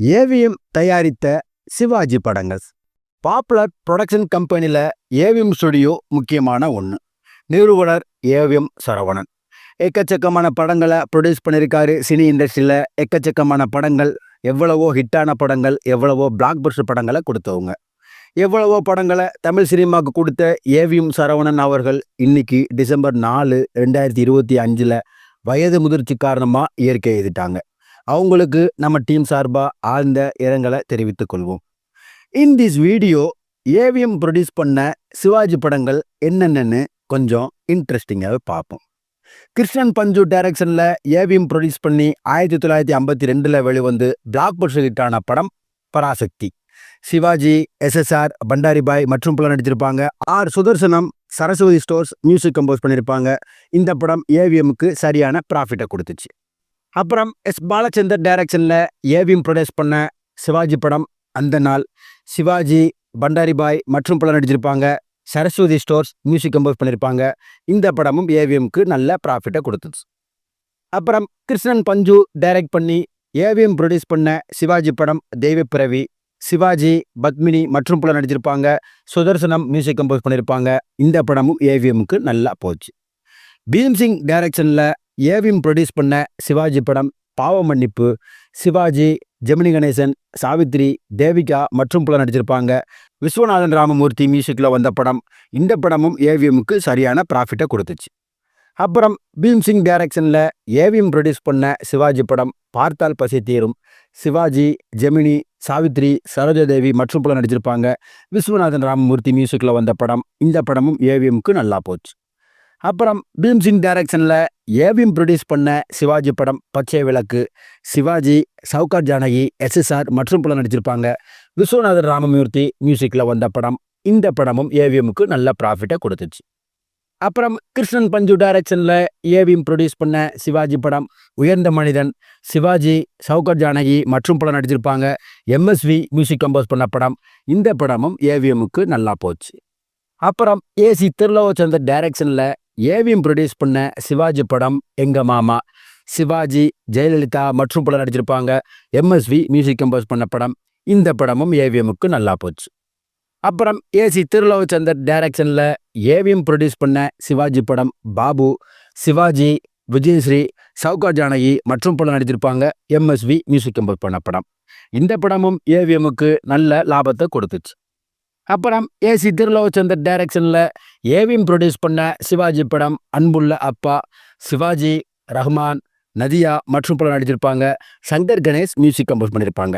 AVM தயாரித்த சிவாஜி படங்கள். Popular production கம்பெனியில் ஏவிஎம் ஸ்டுடியோ முக்கியமான ஒன்று நிறுவனர் ஏவிஎம் சரவணன். எக்கச்சக்கமான படங்களை ப்ரொடியூஸ் பண்ணியிருக்காரு சினி இண்டஸ்ட்ரியில் எக்கச்சக்கமான படங்கள் எவ்வளவோ ஹிட்டான படங்கள் எவ்வளவோ பிளாக் பஸ்டர் படங்களை கொடுத்தவங்க. எவ்வளவோ படங்களை தமிழ் சினிமாவுக்கு கொடுத்த ஏவிஎம் சரவணன் அவர்கள் இன்னைக்கு டிசம்பர் நாலு ரெண்டாயிரத்தி இருபத்தி அஞ்சில் வயது முதிர்ச்சி காரணமாக இயற்கை எழுதிட்டாங்க அவங்களுக்கு நம்ம டீம் சார்பாக ஆழ்ந்த இரங்கலை தெரிவித்துக் கொள்வோம். In this video AVM produce பண்ண சிவாஜி படங்கள் என்னென்னு கொஞ்சம் இன்ட்ரெஸ்டிங்காகவே பார்ப்போம். கிருஷ்ணன் பஞ்சு டைரக்ஷனில் ஏவிஎம் ப்ரொடியூஸ் பண்ணி ஆயிரத்தி தொள்ளாயிரத்தி ஐம்பத்தி ரெண்டில் வெளிவந்து பிளாக் பஸ்டர் ஹிட்டான படம் பராசக்தி. சிவாஜி எஸ்எஸ்ஆர் பண்டாரிபாய் மற்றும் பலர் நடிச்சிருப்பாங்க R Sudarsanam Saraswathi stores music compose பண்ணியிருப்பாங்க இந்த படம் ஏவிஎம்க்கு சரியான ப்ராஃபிட்டை கொடுத்துச்சு. அப்புறம் எஸ் பாலச்சந்தர் டைரக்ஷனில் ஏவிஎம் ப்ரொடியூஸ் பண்ண சிவாஜி படம் அந்த நாள். சிவாஜி பண்டாரிபாய் மற்றும் பலர் நடிச்சிருப்பாங்க. சரஸ்வதி ஸ்டோர்ஸ் மியூசிக் கம்போஸ் பண்ணியிருப்பாங்க இந்த படமும் ஏவிஎம்க்கு நல்ல ப்ராஃபிட்டை கொடுத்துச்சு அப்புறம் கிருஷ்ணன் பஞ்சு டைரக்ட் பண்ணி ஏவிஎம் ப்ரொடியூஸ் பண்ண சிவாஜி படம் தெய்வப்பிறவி சிவாஜி பத்மினி மற்றும் பலர் நடிச்சிருப்பாங்க. சுதர்சனம் மியூசிக் கம்போஸ் பண்ணியிருப்பாங்க இந்த படமும் ஏவிஎம்க்கு நல்லா போச்சு. பீம் சிங் டைரக்ஷனில் ஏவிஎம் ப்ரொடியூஸ் பண்ண சிவாஜி படம் பாவ மன்னிப்பு. சிவாஜி ஜெமினி கணேசன் சாவித்ரி தேவிகா மற்றும் பலர் நடிச்சிருப்பாங்க. விஸ்வநாதன் ராமமூர்த்தி மியூசிக்கில் வந்த படம். இந்த படமும் ஏவிஎம்க்கு சரியான ப்ராஃபிட்டை கொடுத்துச்சு. அப்புறம் பீம் சிங் டைரக்ஷனில் ஏவிஎம் ப்ரொடியூஸ் பண்ண சிவாஜி படம் பார்த்தால் பசி தீரும். சிவாஜி ஜெமினி சாவித்ரி சரோஜாதேவி மற்றும் பலர் நடிச்சிருப்பாங்க. விஸ்வநாதன் ராமமூர்த்தி மியூசிக்கில் வந்த படம். இந்த படமும் ஏவிஎம்க்கு நல்லா போச்சு. அப்புறம் பீம்சிங் டைரக்ஷனில் ஏவிஎம் ப்ரொடியூஸ் பண்ண சிவாஜி படம் பச்சை விளக்கு. சிவாஜி சவுகார் ஜானகி எஸ்எஸ்ஆர் மற்றும் பல நடிச்சிருப்பாங்க. விஸ்வநாதர் ராமமூர்த்தி மியூசிக்கில் வந்த படம். இந்த படமும் ஏவிஎம்க்கு நல்ல ப்ராஃபிட்டை கொடுத்துச்சு. அப்புறம் கிருஷ்ணன் பஞ்சு டைரக்ஷனில் ஏவிஎம் ப்ரொடியூஸ் பண்ண சிவாஜி படம். உயர்ந்த மனிதன் சிவாஜி சவுகர் ஜானகி மற்றும் பல நடிச்சிருப்பாங்க. எம்எஸ்வி மியூசிக் கம்போஸ் பண்ண படம். இந்த படமும் ஏவிஎம்முக்கு நல்லா போச்சு. அப்புறம் ஏசி திருலோகச்சந்தர் டைரக்ஷனில் ஏவிஎம் ப்ரொடியூஸ் பண்ண சிவாஜி படம் எங்க மாமா. சிவாஜி ஜெயலலிதா மற்றும் பலர் நடிச்சிருப்பாங்க. எம்எஸ்வி மியூசிக் கம்போஸ் பண்ண படம். இந்த படமும் ஏவிஎம்க்கு நல்லா போச்சு. அப்புறம் ஏசி திருலோகச்சந்தர் டைரக்ஷனில் ஏவிஎம் ப்ரொடியூஸ் பண்ண சிவாஜி படம் பாபு சிவாஜி விஜயஸ்ரீ சவுகார் ஜானகி மற்றும் பலர் நடிச்சிருப்பாங்க. எம்எஸ்வி மியூசிக் கம்போஸ் பண்ண படம். இந்த படமும் ஏவிஎம்முக்கு நல்ல லாபத்தை கொடுத்துச்சு. அப்புறம் ஏசி திருலோச்சந்தர் டைரக்ஷனில் ஏவிஎம் ப்ரொடியூஸ் பண்ண சிவாஜி படம் அன்புள்ள அப்பா சிவாஜி ரஹ்மான் நதியா மற்றும் படம் நடிச்சிருப்பாங்க சங்கர் கணேஷ் மியூசிக் கம்போஸ் பண்ணியிருப்பாங்க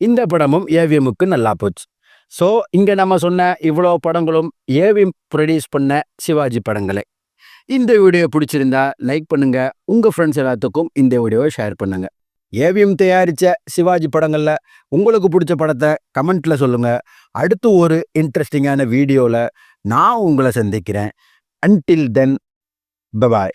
இந்த படமும் ஏவிஎம்முக்கு நல்லா போச்சு. ஸோ இங்கே நம்ம சொன்ன இவ்வளோ படங்களும் ஏவிஎம் ப்ரொடியூஸ் பண்ண சிவாஜி படங்களே. இந்த வீடியோ பிடிச்சிருந்தா லைக் பண்ணுங்கள் உங்கள் ஃப்ரெண்ட்ஸ் எல்லாத்துக்கும் இந்த வீடியோவை ஷேர் பண்ணுங்கள் ஏவிஎம் தயாரித்த சிவாஜி படங்களில் உங்களுக்கு பிடிச்ச படத்தை கமெண்ட்டில் சொல்லுங்கள் அடுத்து ஒரு இன்ட்ரெஸ்டிங்கான வீடியோவில் நான் உங்களை சந்திக்கிறேன். Until then bye bye